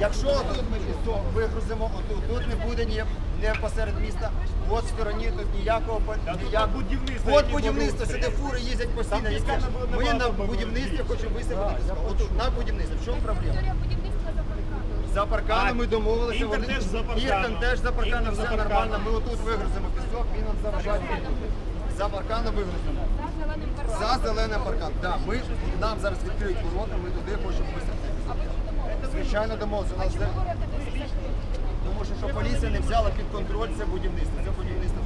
Якщо тут ми то вигрузимо отут, тут не буде ні не посеред міста, от стороні тут ніякого ніяк... будівництва. От будівництво, сюди фури їздять постійно. Ми на будівництві хочемо висипати. Отут на будівництво. В чому проблема? За парканом ми домовилися, Інтер вони... теж за парканом, теж за парканом, все парканом. нормально, ми отут вигрузимо пісок, він нам заважає. За парканом вигрузимо. За зеленим парканом. Да, ми, нам зараз відкриють ворота, ми туди хочемо висипати. Звичайно, домовилися. У нас все? Тому що, що поліція не взяла під контроль це будівництво. Це будівництво.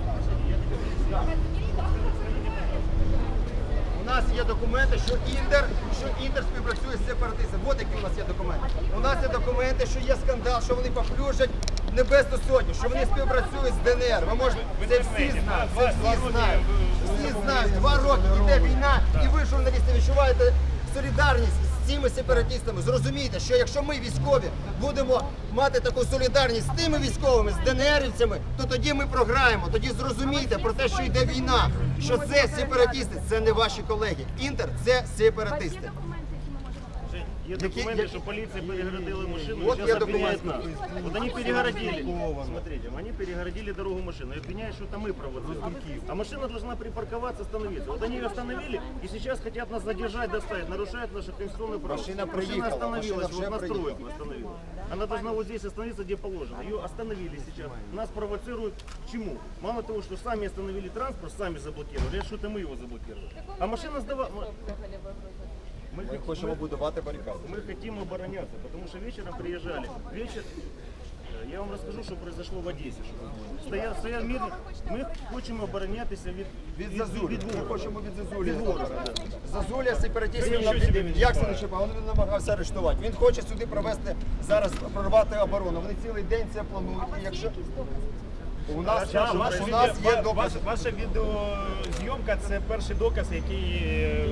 У нас є документи, що Інтер, що Інтер співпрацює з сепаратистами. От які у нас є документи. У нас є документи, що є скандал, що вони поплюжать Небесну Сотню, що вони співпрацюють з ДНР. Ви можете, це всі знають, це всі знають. Всі знають. Два роки йде війна, і ви, журналісти, відчуваєте солідарність цими сепаратистами. Зрозумійте, що якщо ми військові будемо мати таку солідарність з тими військовими, з ДНРівцями, то тоді ми програємо. Тоді зрозумійте про те, що йде війна, що це сепаратисти, це не ваші колеги. Інтер це сепаратисти. Є Які- документи, які- що поліція перегородила машину, Вот и є сейчас обвиняют документи. нас. Вот они перегородили, смотрите, они перегородили дорогу машины, и обвиняют, что это мы провоцируем. А машина должна припарковаться, остановиться. Вот они ее остановили, и сейчас хотят нас задержать, доставить, нарушают наши конституционные права. Машина приехала, остановилась, машина вот уже на стройку приехала. остановилась. Она должна вот здесь остановиться, где положено. Ее остановили сейчас. Нас провоцируют к чему? Мало того, что сами остановили транспорт, сами заблокировали, а что это мы его заблокировали. А машина сдавала... Взагалі ви грузите? Мы, Ми хочемо будувати барикади. мы хотим обороняться, потому что вечером приезжали. Вечер, э, я вам расскажу, что произошло в Одессе. Что стоял, стоял мир, мы хотим оборонятися від, Від Зазулі. від Ми ворога. хочемо від Зазулі. Від ворога, Зазуля сепаратистів Він нічого собі не як це чіпає. не чіпає? Він намагався арештувати. Він хоче сюди провести зараз прорвати оборону. Вони цілий день це планують. І якщо у нас, Зараз у нас, що у нас є Ва- докази. ваш- Ваша відеозйомка це перший доказ, який е,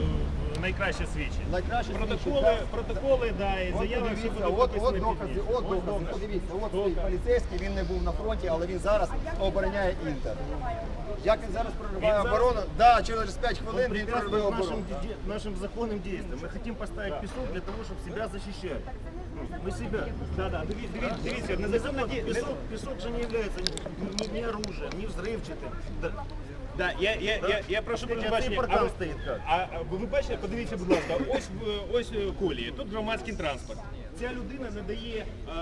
найкраще свідчить. Найкраще Протоколи, свідчить, протоколи, да, і От заяви всі подивіться, будуть от, от написані докази, пізніше. от докази. Подивіться, от стоїть поліцейський, він не був на фронті, але він зараз обороняє Інтер. Як він зараз прориває Він зараз- оборону? Да, через 5 Он хвилин він прориває препятствует оборону. нашим, де- нашим законным действиям. Мы хотим поставить песок для того, чтобы себя защищать. Ну, Мы себя. Да, да, диві- диві- Дивіться, Незаконно незаконно ді- не- песок, песок же не является ни, ни- ни оружием, ни взрывчатым. Да. Да, я, я, я, я прошу пробачення. а ви- А а ви бачите, подивіться, будь ласка, ось ось е, колії, тут громадський транспорт. Ця людина не дає е,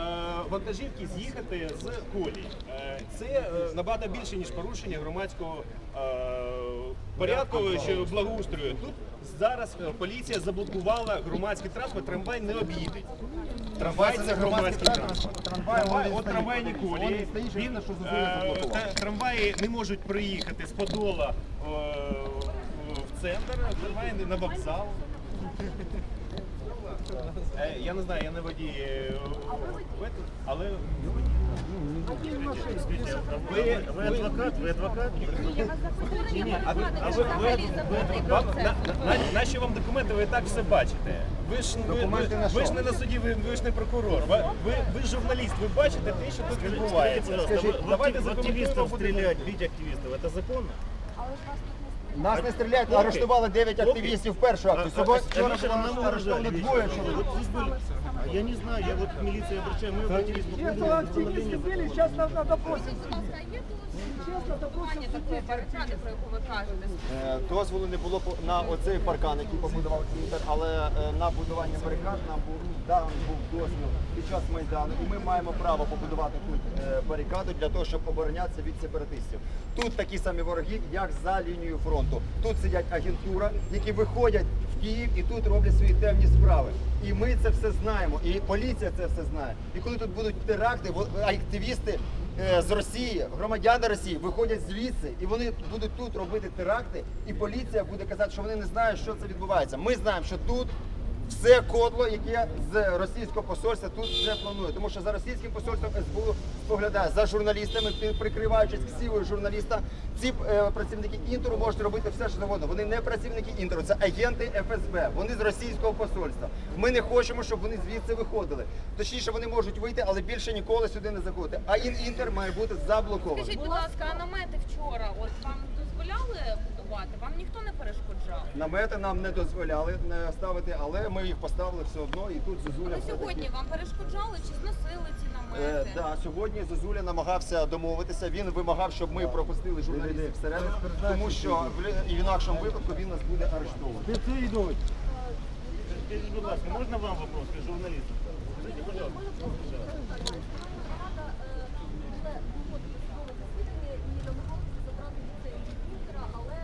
вантажівки з'їхати з колії. Е, це е, набагато більше ніж порушення громадського е, порядку чи благоустрою. Тут зараз е, поліція заблокувала громадський транспорт, трамвай не об'їде. Трамвай це громадський транспорт. Трамвай, Трамвай, він от стоїть. трамвайні Он колії. стоїть, що Він, видно, що е, зазулі заблокував. та- трамваї не можуть приїхати з Подола е, в центр, трамваї не- на вокзал. Е, Я не знаю, я не водій, е, в этом, але Скажите, а вы, вы адвокат? Вы адвокат? Ні, вас заходили, я а ви, вас а ви, ви, ви, вам, на, на, наші вам документи, ви і так все бачите. Ви ж, ви, ви, на ви ж не на суді, ви, ви ж не прокурор. Ви, ви, ви журналіст, ви бачите те, що тут відбувається. Скажіть, давайте в стріляють, активистов будемо- стрелять, бить активістів, це законно? Ж Нас не стріляють, арештували 9 активістів в першу акцію. Сьогодні вчора нам двоє чоловік. Вот здесь были- А Я не знаю, я вот к милиции обращаюсь, мы обратились по поводу Это восстановления активисты были, закона. сейчас на, на допросе. Скажіть, будь ласка, а є дозвіл на будування такої барикади, про яку ви кажете? Е, Дозволу не було по- на оцей паркан, який побудував Інтер, але е, на будування барикад нам був дан був дозвіл під час майдану, і ми маємо право побудувати тут е, барикаду для того, щоб оборонятися від сепаратистів. Тут такі самі вороги, як за лінією фронту. Тут сидять агентура, які виходять в Київ і тут роблять свої темні справи. І ми це все знаємо, і поліція це все знає. І коли тут будуть теракти, активісти е, з Росії, громадяни Росії виходять звідси, і вони будуть тут робити теракти, і поліція буде казати, що вони не знають, що це відбувається. Ми знаємо, що тут все кодло, яке з російського посольства тут все планує. Тому що за російським посольством СБУ споглядає за журналістами, прикриваючись ксівою журналіста. Ці е, працівники інтеру можуть робити все, що завгодно. Вони не працівники інтеру, це агенти ФСБ. Вони з російського посольства. Ми не хочемо, щоб вони звідси виходили. Точніше, вони можуть вийти, але більше ніколи сюди не заходити. А інтер має бути заблокований. Скажіть, будь ласка, а намети вчора от вам дозволяли будувати? Вам ніхто не перешкоджав? Намети нам не дозволяли не ставити, але ми їх поставили все одно, і тут Зозуля Але все-таки- сьогодні вам перешкоджали чи зносили ці намети? документи. да, сьогодні Зозуля намагався домовитися. Він вимагав, щоб ми пропустили журналістів всередину, тому що в інакшому випадку він нас буде арештований. Скажіть, будь ласка, можна вам вопрос, як журналісту? Скажіть, пожалуйста. Рада буде проводити судове засідання і намагатися забрати дітей від Віктора, але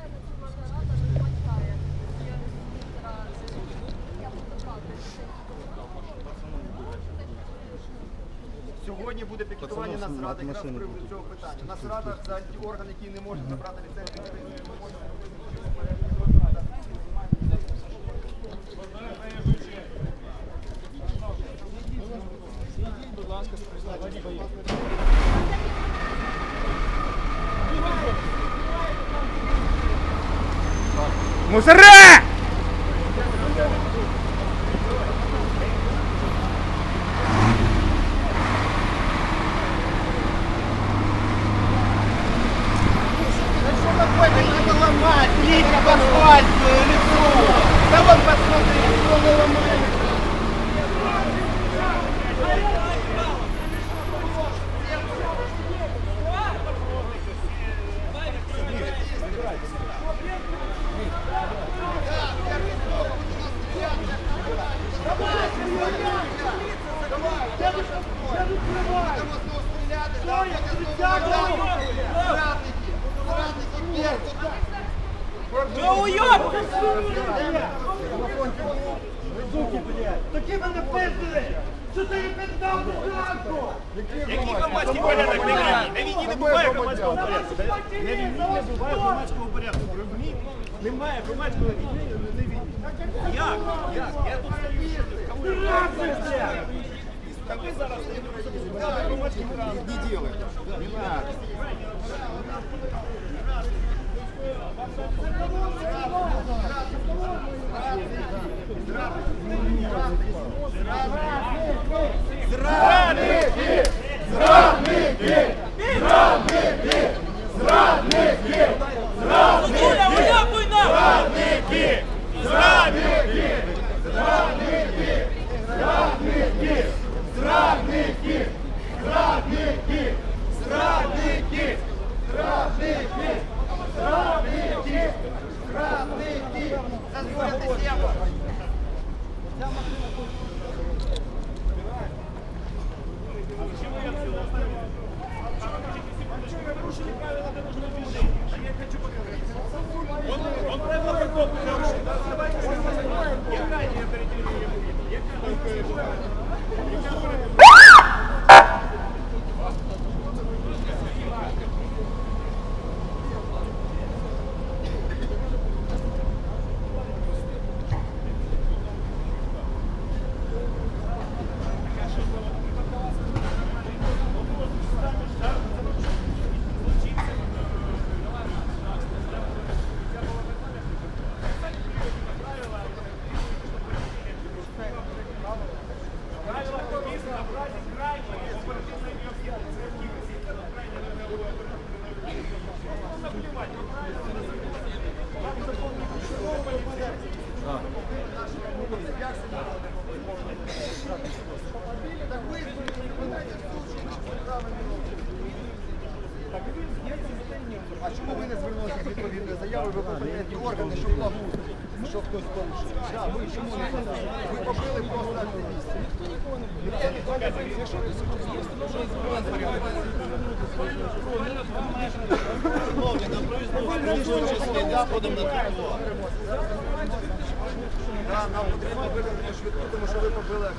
Національна рада не вбачає діяльність Віктора я буду брати дітей. Сьогодні буде пікетування Нацради якраз з приводу цього питання. Нацрада це орган, який не може забрати ліцензію. не може Мусора! Який громадський порядок на війні? На війні не буває громадського порядку. На війні не буває громадського порядку. Розумієте? Немає громадського на війні, на війні. Як? Як? Я тут стою. Так ви зараз стоїте громадський порядок. Не делай. Не надо. Що хтось порушив? Ви чому не подали? Ви побили просто. Ніхто не хоче. Якщо Да, нам потрібно викликати швидку, тому що ви побили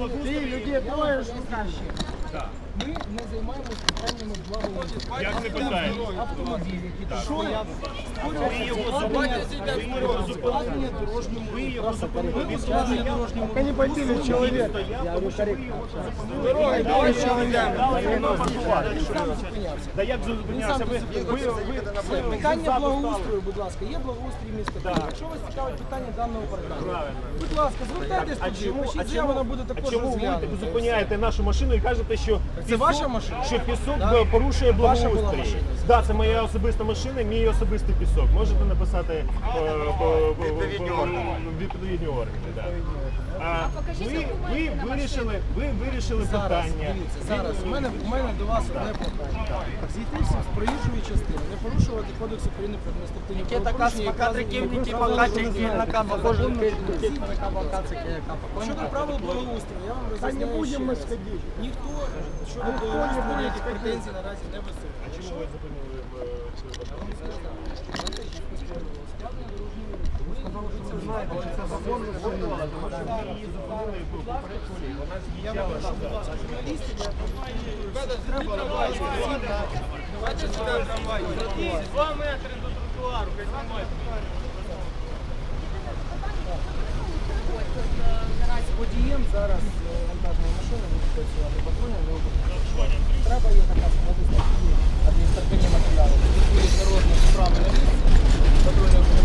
благоустрої. Людей двое же Ми не займаємося питаннями благоустрою. Як не питання? Автомобілі, які стоять, его руху. зупинили. Ви не давай Да як зупинявся? Ви, ви, ви, ви, ви, Питання благоустрою, будь ласка, є благоустрій міста. Києва. Якщо вас цікавить питання даного паркану, будь ласка, звертайтесь А туди, чому, а пишіть заяву, чому, буде а також чому ви розглянута. зупиняєте нашу машину і кажете, що Це ваша машина? що пісок Да. порушує Ваша була благоустрій? машина. Да, це моя особиста машина, мій особистий пісок. Можете написати е, по- по- Відповідні по- органи. відповідні органи. Да. А покажіть ви, документи ви на вирішили, ви вирішили Зараз, питання. дивіться, зараз у мене, у мене до вас одне прохання. Зійтися з проїжджої частини, не порушувати кодекс України про адміністративні правопорушення. Щодо правил благоустрою, я вам роз'ясняю ще раз. Ніхто щодо благоустрою ніяких претензій наразі не висуває. Чому ви зупинили Два метри до тротуару, хай знімають. Водієм зараз вантажної машини будуть працювати патрульним. Треба є така проводити адміністративні матеріали. i don't properly.